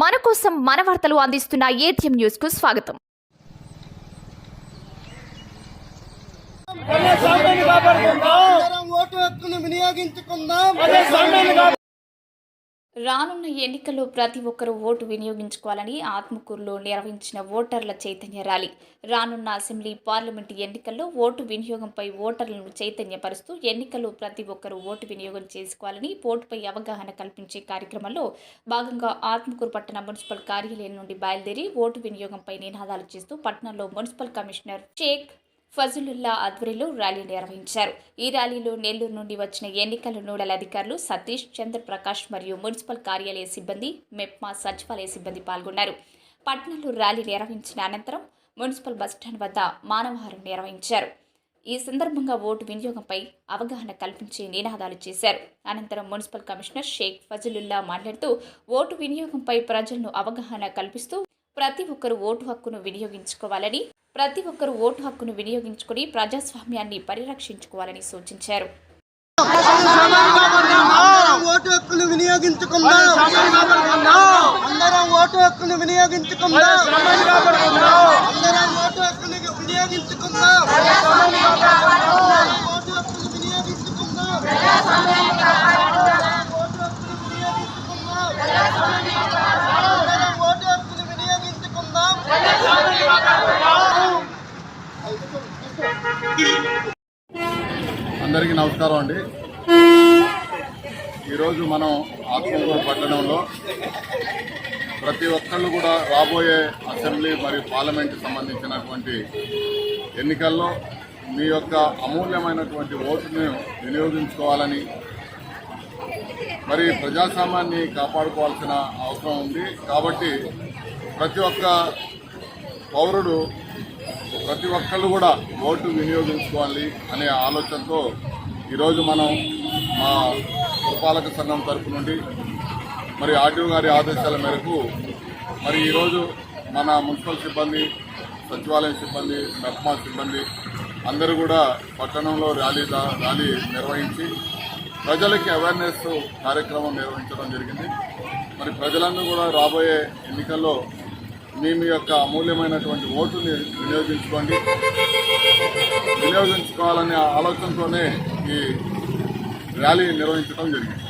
మన కోసం మన వార్తలు అందిస్తున్న ఏటీఎం న్యూస్కు స్వాగతం. అందరం ఓటు హక్కును వినియోగించుకుందాం. రానున్న ఎన్నికల్లో ప్రతి ఒక్కరూ ఓటు వినియోగించుకోవాలని ఆత్మకూరులో నిర్వహించిన ఓటర్ల చైతన్య ర్యాలీ. రానున్న అసెంబ్లీ పార్లమెంటు ఎన్నికల్లో ఓటు వినియోగంపై ఓటర్లను చైతన్యపరుస్తూ ఎన్నికల్లో ప్రతి ఒక్కరూ ఓటు వినియోగం చేసుకోవాలని ఓటుపై అవగాహన కల్పించే కార్యక్రమంలో భాగంగా ఆత్మకూరు పట్టణ మున్సిపల్ కార్యాలయం నుండి బయలుదేరి ఓటు వినియోగంపై నినాదాలు చేస్తూ పట్టణంలో మున్సిపల్ కమిషనర్ షేక్ ఫజులుల్లా ఆధ్వర్యంలో ర్యాలీ నిర్వహించారు. ఈ ర్యాలీలో నెల్లూరు నుండి వచ్చిన ఎన్నికల నోడల్ అధికారులు సతీష్ చంద్రప్రకాష్ మరియు మున్సిపల్ కార్యాలయ సిబ్బంది మెప్మా సచివాలయ సిబ్బంది పాల్గొన్నారు. పట్నంలో ర్యాలీ నిర్వహించిన అనంతరం మున్సిపల్ బస్టాండ్ వద్ద మానవహారం నిర్వహించారు. ఈ సందర్భంగా ఓటు వినియోగంపై అవగాహన కల్పించే నినాదాలు చేశారు. అనంతరం మున్సిపల్ కమిషనర్ షేక్ ఫజలుల్లా మాట్లాడుతూ ఓటు వినియోగంపై ప్రజలను అవగాహన కల్పిస్తూ ప్రతి ఒక్కరూ ఓటు హక్కును వినియోగించుకోవాలని ప్రతి ఒక్కరూ ఓటు హక్కును వినియోగించుకుని ప్రజాస్వామ్యాన్ని పరిరక్షించుకోవాలని సూచించారు. ఓటు హక్కును వినియోగించుకుందాం. అందరం ఓటు హక్కును వినియోగించుకుందాం. అందరం ఓటు హక్కును వినియోగించుకుందాం ఓటు హక్కును వినియోగించుకుందాం అందరం ఓటు హక్కును వినియోగించుకుందాం అందరికీ నమస్కారం అండి. ఈరోజు మనం ఆత్మగూరు పట్టణంలో ప్రతి ఒక్కళ్ళు కూడా రాబోయే అసెంబ్లీ మరియు పార్లమెంట్ సంబంధించినటువంటి ఎన్నికల్లో మీ యొక్క అమూల్యమైనటువంటి ఓటును వినియోగించుకోవాలని మరి ప్రజాస్వామ్యాన్ని కాపాడుకోవాల్సిన అవసరం ఉంది. కాబట్టి ప్రతి ఒక్క పౌరుడు ప్రతి ఒక్కళ్ళు కూడా ఓటు వినియోగించుకోవాలి అనే ఆలోచనతో ఈరోజు మనం మా పురపాలక సంఘం తరపు నుండి మరి ఆర్టీఓ గారి ఆదేశాల మేరకు మరి ఈరోజు మన మున్సిపల్ సిబ్బంది సచివాలయం సిబ్బంది మెప్మా సిబ్బంది అందరూ కూడా పట్టణంలో ర్యాలీ ర్యాలీ నిర్వహించి ప్రజలకి అవేర్నెస్ కార్యక్రమం నిర్వహించడం జరిగింది. మరి ప్రజలందరూ కూడా రాబోయే ఎన్నికల్లో మీ మీ యొక్క అమూల్యమైనటువంటి ఓటుని వినియోగించుకోండి. వినియోగించుకోవాలనే ఆలోచనతోనే ఈ ర్యాలీ నిర్వహించడం జరిగింది.